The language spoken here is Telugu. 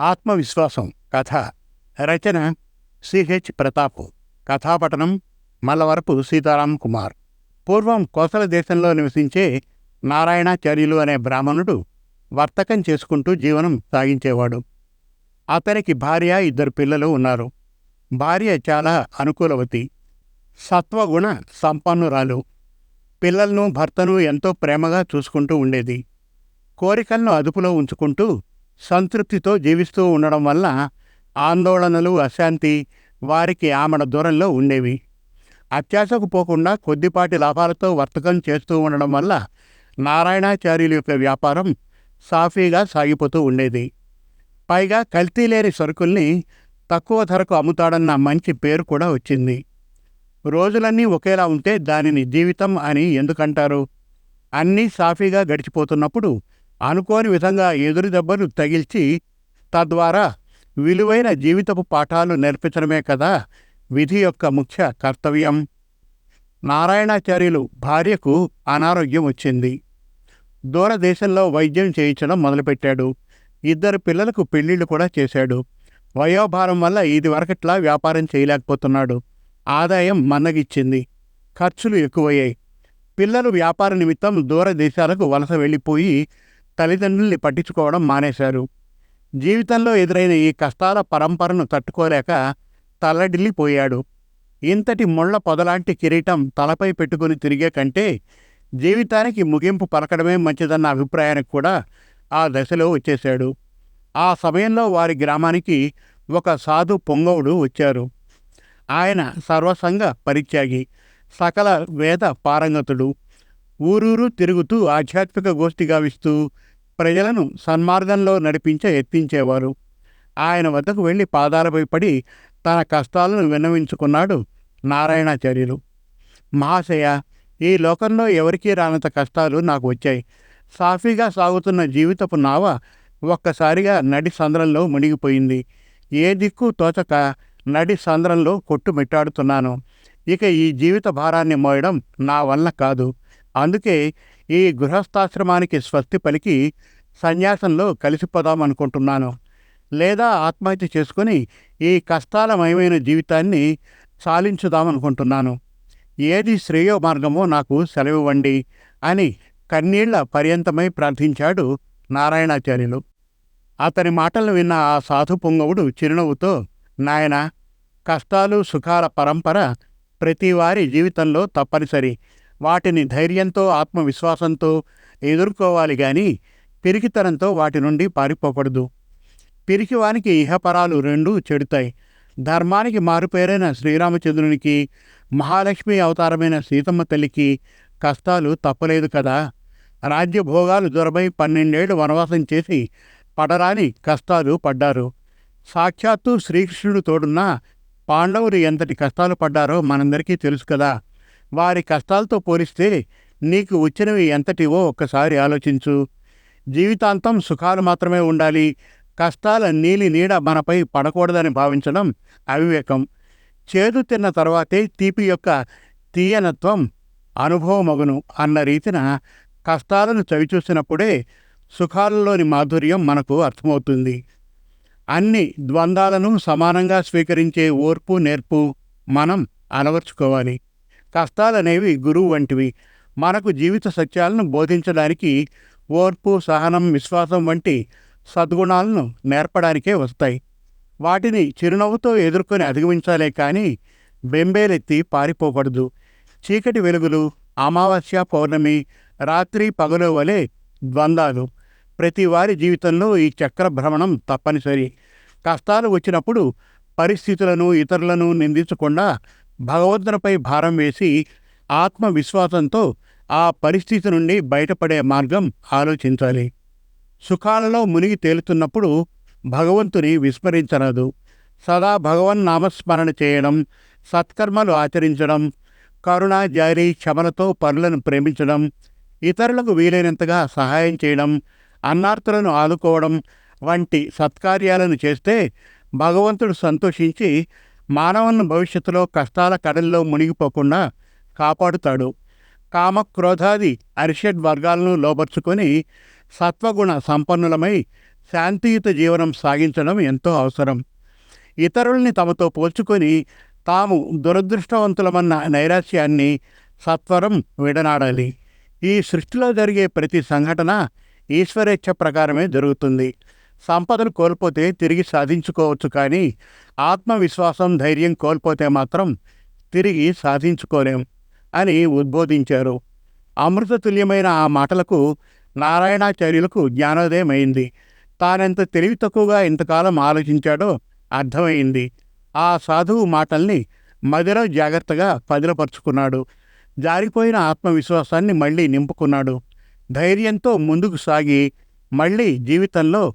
ఆత్మవిశ్వాసం కథ. రచన సిహెచ్ ప్రతాప్. కథాపటనం మల్లవరపు సీతారాం కుమార్. పూర్వం కోసల దేశంలో నివసించే నారాయణాచార్యులు అనే బ్రాహ్మణుడు వర్తకం చేసుకుంటూ జీవనం సాగించేవాడు. అతనికి భార్య ఇద్దరు పిల్లలు ఉన్నారు. భార్య చాలా అనుకూలవతి. సత్వగుణ సంపన్నురాలు. పిల్లలను భర్తను ఎంతో ప్రేమగా చూసుకుంటూ ఉండేది. కోరికలను అదుపులో ఉంచుకుంటూ సంతృప్తితో జీవిస్తూ ఉండడం వల్ల ఆందోళనలు అశాంతి వారికి ఆమెడ దూరంలో ఉండేవి. అత్యాశకు పోకుండా కొద్దిపాటి లాభాలతో వర్తకం చేస్తూ ఉండడం వల్ల నారాయణాచార్యుల యొక్క వ్యాపారం సాఫీగా సాగిపోతూ ఉండేది. పైగా కల్తీ లేని సరుకుల్ని తక్కువ ధరకు అమ్ముతాడన్న మంచి పేరు కూడా వచ్చింది. రోజులన్నీ ఒకేలా ఉంటే దానిని జీవితం అని ఎందుకంటారు? అన్నీ సాఫీగా గడిచిపోతున్నప్పుడు అనుకోని విధంగా ఎదురు దెబ్బను తగిల్చి తద్వారా విలువైన జీవితపు పాఠాలు నేర్పించడమే కదా విధి యొక్క ముఖ్య కర్తవ్యం. నారాయణాచార్యులు భార్యకు అనారోగ్యం వచ్చింది. దూరదేశంలో వైద్యం చేయించడం మొదలుపెట్టాడు. ఇద్దరు పిల్లలకు పెళ్ళిళ్ళు కూడా చేశాడు. వయోభారం వల్ల ఇది వరకట్లా వ్యాపారం చేయలేకపోతున్నాడు. ఆదాయం మన్నగిచ్చింది. ఖర్చులు ఎక్కువయ్యాయి. పిల్లలు వ్యాపార నిమిత్తం దూరదేశాలకు వలస వెళ్ళిపోయి తల్లిదండ్రుల్ని పట్టించుకోవడం మానేశారు. జీవితంలో ఎదురైన ఈ కష్టాల పరంపరను తట్టుకోలేక తల్లడిల్లిపోయాడు ఇంతటి ముళ్ళ పొదలాంటి కిరీటం తలపై పెట్టుకుని తిరిగే కంటే జీవితానికి ముగింపు పలకడమే మంచిదన్న అభిప్రాయానికి కూడా ఆ దశలో వచ్చేశాడు. ఆ సమయంలో వారి గ్రామానికి ఒక సాధు పొంగవుడు వచ్చారు. ఆయన సర్వసంగ పరిత్యాగి సకల వేద పారంగతుడు. ఊరూరు తిరుగుతూ ఆధ్యాత్మిక గోష్ఠి గావిస్తూ ప్రజలను సన్మార్గంలో నడిపించే ఎత్తించేవారు ఆయన వద్దకు వెళ్ళి పాదాలపై పడి తన కష్టాలను విన్నవించుకున్నాడు నారాయణాచార్యులు. మహాశయ ఈ లోకంలో ఎవరికీ రానంత కష్టాలు నాకు వచ్చాయి. సాఫీగా సాగుతున్న జీవితపు నావ ఒక్కసారిగా నడి సంద్రంలో మునిగిపోయింది. ఏ దిక్కు తోచక నడి సంద్రంలో కొట్టుమిట్టాడుతున్నాను. ఇక ఈ జీవిత భారాన్ని మోయడం నా వల్ల కాదు. అందుకే ఈ గృహస్థాశ్రమానికి స్వస్తి పలికి సన్యాసంలో కలిసిపోదాం అనుకుంటున్నాను. లేదా ఆత్మహత్య చేసుకుని ఈ కష్టాలమయమైన జీవితాన్ని సాలించుదామనుకుంటున్నాను ఏది శ్రేయో మార్గమో నాకు సెలవివ్వండి అని కన్నీళ్ళ పర్యంతమై ప్రార్థించాడు నారాయణాచార్యులు. అతని మాటలను విన్న ఆ సాధు పొంగవుడు చిరునవ్వుతో నాయన కష్టాలు సుఖాల పరంపర ప్రతివారి జీవితంలో తప్పనిసరి. వాటిని ధైర్యంతో ఆత్మవిశ్వాసంతో ఎదుర్కోవాలి కానీ పిరికితనంతో వాటి నుండి పారిపోకూడదు. పిరికివానికి ఇహపరాలు రెండూ చెడుతాయి. ధర్మానికి మారుపేరైన శ్రీరామచంద్రునికి మహాలక్ష్మి అవతారమైన సీతమ్మ తల్లికి కష్టాలు తప్పలేదు కదా. రాజ్యభోగాలు దొరబై పన్నెండేళ్ళు వనవాసం చేసి పడరాని కష్టాలు పడ్డారు. సాక్షాత్తు శ్రీకృష్ణుడు తోడున్న పాండవులు ఎంతటి కష్టాలు పడ్డారో మనందరికీ తెలుసు కదా. వారి కష్టాలతో పోలిస్తే నీకు వచ్చినవి ఎంతటివో ఒక్కసారి ఆలోచించు. జీవితాంతం సుఖాలు మాత్రమే ఉండాలి. కష్టాల నీలి నీడ మనపై పడకూడదని భావించడం అవివేకం. చేదు తిన్న తర్వాతే తీపి యొక్క తీయనత్వం అనుభవమగును అన్న రీతిన కష్టాలను చవిచూసినప్పుడే సుఖాలలోని మాధుర్యం మనకు అర్థమవుతుంది. అన్ని ద్వంద్వాలను సమానంగా స్వీకరించే ఓర్పు నేర్పు మనం అలవర్చుకోవాలి. కష్టాలనేవి గురువు వంటివి. మనకు జీవిత సత్యాలను బోధించడానికి ఓర్పు సహనం విశ్వాసం వంటి సద్గుణాలను నేర్పడానికే వస్తాయి. వాటిని చిరునవ్వుతో ఎదుర్కొని అధిగమించాలే కానీ బెంబేలెత్తి పారిపోకూడదు. చీకటి వెలుగులు అమావాస్య పౌర్ణమి రాత్రి పగలు వలె ద్వంద్వాలు ప్రతి వారి జీవితంలో ఈ చక్ర భ్రమణం తప్పనిసరి. కష్టాలు వచ్చినప్పుడు పరిస్థితులను ఇతరులను నిందించకుండా భగవంతునిపై భారం వేసి ఆత్మవిశ్వాసంతో ఆ పరిస్థితి నుండి బయటపడే మార్గం ఆలోచించాలి. సుఖాలలో మునిగి తేలుతున్నప్పుడు భగవంతుని విస్మరించరాదు. సదా భగవన్ నామస్మరణ చేయడం సత్కర్మలు ఆచరించడం కరుణ జారి క్షమలతో పనులను ప్రేమించడం ఇతరులకు వీలైనంతగా సహాయం చేయడం అన్నార్థులను ఆదుకోవడం వంటి సత్కార్యాలను చేస్తే భగవంతుడు సంతోషించి మానవుని భవిష్యత్తులో కష్టాల కడల్లో మునిగిపోకుండా కాపాడుతాడు. కామ క్రోధాది అరిషడ్ వర్గాలను లోపరుచుకొని సత్వగుణ సంపన్నులమై శాంతియుత జీవనం సాగించడం ఎంతో అవసరం. ఇతరుల్ని తమతో పోల్చుకొని తాము దురదృష్టవంతులమన్న నైరాశ్యాన్ని సత్వరం విడనాడాలి. ఈ సృష్టిలో జరిగే ప్రతి సంఘటన ఈశ్వరేచ్ఛ ప్రకారమే జరుగుతుంది. సంపదను కోల్పోతే తిరిగి సాధించుకోవచ్చు కానీ ఆత్మవిశ్వాసం ధైర్యం కోల్పోతే మాత్రం తిరిగి సాధించుకోలేం అని ఉద్బోధించారు. అమృతతుల్యమైన ఆ మాటలకు నారాయణాచార్యులకు జ్ఞానోదయమైంది. తానెంత తెలివి తక్కువగా ఇంతకాలం ఆలోచించాడో అర్థమైంది. ఆ సాధువు మాటల్ని మదిలో జాగ్రత్తగా పదిలపరుచుకున్నాడు. జారిపోయిన ఆత్మవిశ్వాసాన్ని మళ్ళీ నింపుకున్నాడు. ధైర్యంతో ముందుకు సాగి మళ్ళీ జీవితంలో